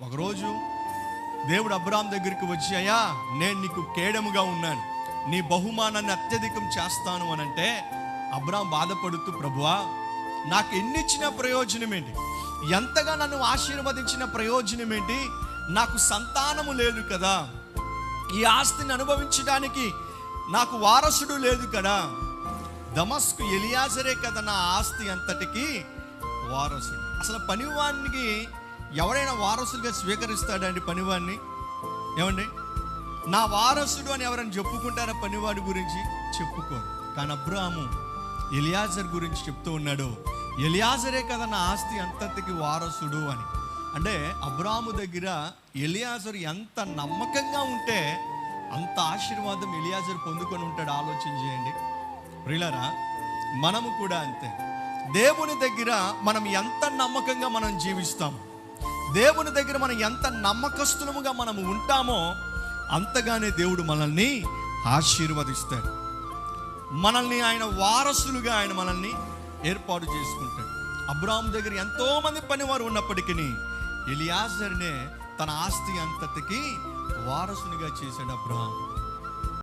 ఒకరోజు దేవుడు అబ్రామ్ దగ్గరికి వచ్చి అయ్యా నేను నీకు కేడముగా ఉన్నాను. నీ బహుమానాన్ని అత్యధికం చేస్తాను అని అంటే అబ్రామ్ బాధపడుతూ ప్రభువా నాకు ఎన్ని ఇచ్చిన ప్రయోజనం ఏంటి? ఎంతగా నన్ను ఆశీర్వదించిన ప్రయోజనం ఏంటి? నాకు సంతానము లేదు కదా. ఈ ఆస్తిని అనుభవించడానికి నాకు వారసుడు లేదు కదా. దమస్కు ఎలియాజరే కదా నా ఆస్తి అంతటికి వారసుడు. అసలు పనివానికి ఎవరైనా వారసుడిగా స్వీకరిస్తాడండి పనివాడిని? ఏమండి? నా వారసుడు అని ఎవరైనా చెప్పుకుంటారా పనివాడి గురించి? చెప్పుకోరు. కానీ అబ్రాము ఎలియాజర్ గురించి చెప్తూ ఉన్నాడు ఎలియాజరే కదా నా ఆస్తి అంతటికి వారసుడు అని. అంటే అబ్రాము దగ్గర ఎలియాజర్ ఎంత నమ్మకంగా ఉంటే అంత ఆశీర్వాదం ఎలియాజర్ పొందుకొని ఉంటాడు. ఆలోచన చేయండి. ప్రిలరా మనము కూడా అంతే. దేవుని దగ్గర మనం ఎంత నమ్మకంగా మనం జీవిస్తాం దేవుని దగ్గర మనం ఎంత నమ్మకస్తులముగా మనము ఉంటామో అంతగానే దేవుడు మనల్ని ఆశీర్వదిస్తాడు. మనల్ని ఆయన వారసులుగా ఆయన మనల్ని ఏర్పాటు చేసుకుంటాడు. అబ్రాహం దగ్గర ఎంతోమంది పనివారు ఉన్నప్పటికీ ఎలియాజర్నే తన ఆస్తి అంతటికి వారసునిగా చేశాడు అబ్రాహం.